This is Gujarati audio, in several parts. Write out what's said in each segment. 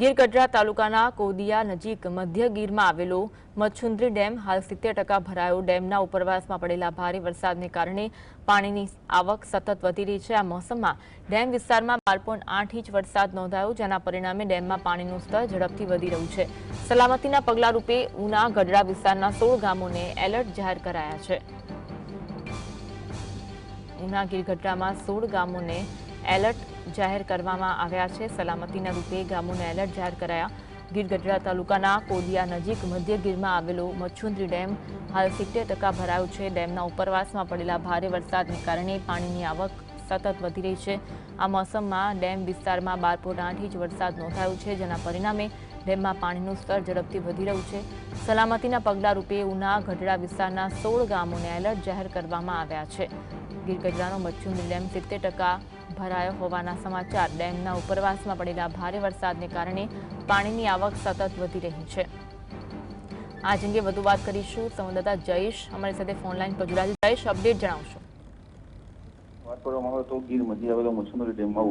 ગીર ગઢડા તાલુકાના કોદિયા નજીક મધ્ય ગીરમાં આવેલો મચ્છુંદ્રી ડેમ હાલ સિત્તેર ટકા ભરાયો. ડેમના ઉપરવાસમાં પડેલા ભારે વરસાદને કારણે પાણીની આવક સતત વધી રહી છે. આ મોસમમાં ડેમ વિસ્તારમાં બાર આઠ ઇંચ વરસાદ નોંધાયો, જેના પરિણામે ડેમમાં પાણીનું સ્તર ઝડપથી વધી રહ્યું છે. સલામતીના પગલારૂપે ઉના ગઢડા વિસ્તારના સોળ ગામોને એલર્ટ જાહેર કરાયા છે. ઉના ગીર ગઢડામાં સોળ ગામોને એલર્ટ જાહેર કરવામાં આવ્યા છે. સલામતીના રૂપે ગામોને એલર્ટ જાહેર કરાયા. ગીર ગઢડા તાલુકાના કોદિયા નજીક મધ્ય ગીરમાં આવેલો મચ્છુંદ્રી ડેમ હાલ સિત્તેર ટકા ભરાયો છે. ડેમના ઉપરવાસમાં પડેલા ભારે વરસાદને કારણે પાણીની આવક સતત વધી રહી છે. આ મોસમમાં ડેમ વિસ્તારમાં બાર પોઈન્ટ આઠ ઇંચ વરસાદ નોંધાયો છે, જેના પરિણામે ડેમમાં પાણીનું સ્તર ઝડપથી વધી રહ્યું છે. સલામતીના પગલારૂપે ઉના ગઢડા વિસ્તારના સોળ ગામોને એલર્ટ જાહેર કરવામાં આવ્યા છે. ગીર ગઢડાનો મચ્છુંદ્રી ડેમ સિત્તેર ટકા ભરાયો હોવાના સમાચાર. ડેમના ઉપરવાસમાં પડેલા ભારે વરસાદને કારણે પાણીની આવક સતત વધી રહી છે. આ અંગે વધુ વાત કરીશું. સંવાદદાતા જયેશ અમારી સાથે ફોનલાઈન પર જોડાયેલ. જયેશ, અપડેટ જણાવશો. ગીર મધ્ય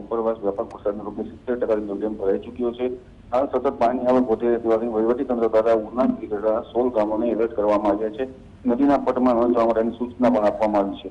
ઉપરવાસ વ્યાપક વરસાદના ચૂક્યો છે. હાલ સતત પાણી આવક વધી રહેવાથી વહીવટીતંત્ર દ્વારા ઉના કરવામાં આવ્યા છે. નદીના પટમાં ન જવા માટેની સૂચના પણ આપવામાં આવી છે.